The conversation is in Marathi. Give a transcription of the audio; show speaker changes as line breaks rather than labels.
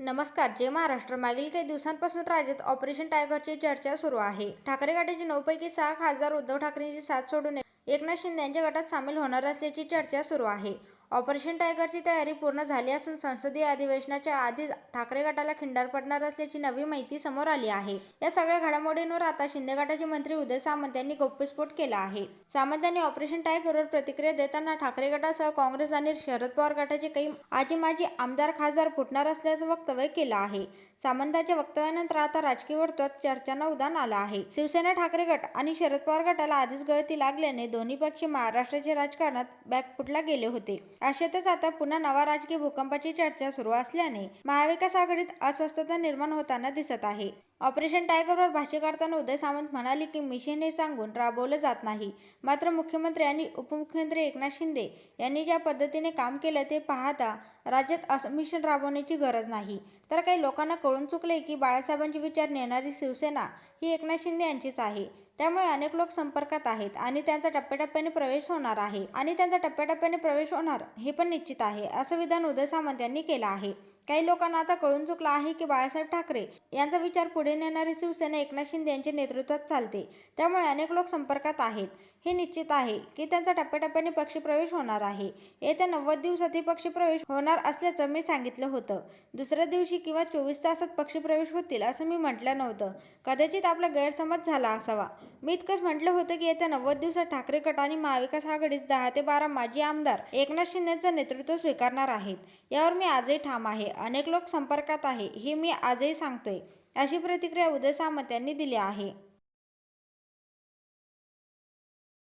नमस्कार जे महाराष्ट्र मागील काही दिवसांपासून राज्यात ऑपरेशन टायगरची चर्चा सुरू आहे. ठाकरे गटाचे नऊपैकी सहा खासदार उद्धव ठाकरेंची साथ सोडून एकनाथ शिंदे यांच्या गटात सामील होणार असल्याची चर्चा सुरू आहे. ऑपरेशन टायगरची तयारी पूर्ण झाली असून संसदीय अधिवेशनाच्या आधीच ठाकरे गटाला खिंडार पडणार असल्याची नवी माहिती समोर आली आहे. या सगळ्या घडामोडींवर आता शिंदे गटाचे मंत्री उदय सामंत यांनी गौप्यस्फोट केला आहे. सामंत यांनी ऑपरेशन टायगरवर प्रतिक्रिया देताना ठाकरे गटासह काँग्रेस आणि शरद पवार गटाचे काही आजी माजी आमदार खासदार फुटणार असल्याचं वक्तव्य केलं आहे. सामंताच्या वक्तव्यानंतर आता राजकीय वर्तुळात चर्चांना उदान आलं आहे. शिवसेना ठाकरे गट आणि शरद पवार गटाला आधीच गळती लागल्याने दोन्ही पक्षी महाराष्ट्राच्या राजकारणात बॅकफुटला गेले होते. अशातच आता पुन्हा नवा राजकीय भूकंपाची चर्चा सुरू असल्याने महाविकास आघाडीत अस्वस्थता निर्माण होताना दिसत आहे. ऑपरेशन टायगरवर भाष्य करताना उदय सामंत म्हणाले की मिशन हे सांगून राबवलं जात नाही. मात्र मुख्यमंत्री आणि उपमुख्यमंत्री एकनाथ शिंदे यांनी ज्या पद्धतीने काम केलं ते पाहता राज्यात असं मिशन राबवण्याची गरज नाही. तर काही लोकांना कळून चुकले की बाळासाहेबांचे विचार नेणारी शिवसेना ही एकनाथ शिंदे यांचीच आहे. त्यामुळे अनेक लोक संपर्कात आहेत आणि त्यांचा टप्प्याटप्प्याने प्रवेश होणार आहे. आणि त्यांचा टप्प्याटप्प्याने प्रवेश होणार हे पण निश्चित आहे असं विधान उदय सामंत यांनी केलं आहे. काही लोकांना आता कळून चुकलं आहे की बाळासाहेब ठाकरे यांचा विचार पुढे नेणारी शिवसेना एकनाथ शिंदे यांच्या नेतृत्वात चालते. त्यामुळे अनेक लोक संपर्कात आहेत. हे निश्चित आहे की त्यांचा टप्प्याटप्प्याने पक्षप्रवेश होणार आहे. येत्या नव्वद दिवसातही पक्षप्रवेश होणार असल्याचं मी सांगितलं होतं. दुसऱ्या दिवशी किंवा चोवीस तासात पक्षप्रवेश होतील असं मी म्हटलं नव्हतं. कदाचित आपला गैरसमज झाला असावा. मी इतकंच म्हटलं होतं की येत्या नव्वद दिवसात ठाकरे गट आणि महाविकास आघाडीत दहा ते बारा माजी आमदार एकनाथ शिंदेचं नेतृत्व स्वीकारणार आहेत. यावर मी आजही ठाम आहे. अनेक लोक संपर्कात आहे हे मी आजही सांगतोय. अशी प्रतिक्रिया उदय सामंत यांनी दिली आहे.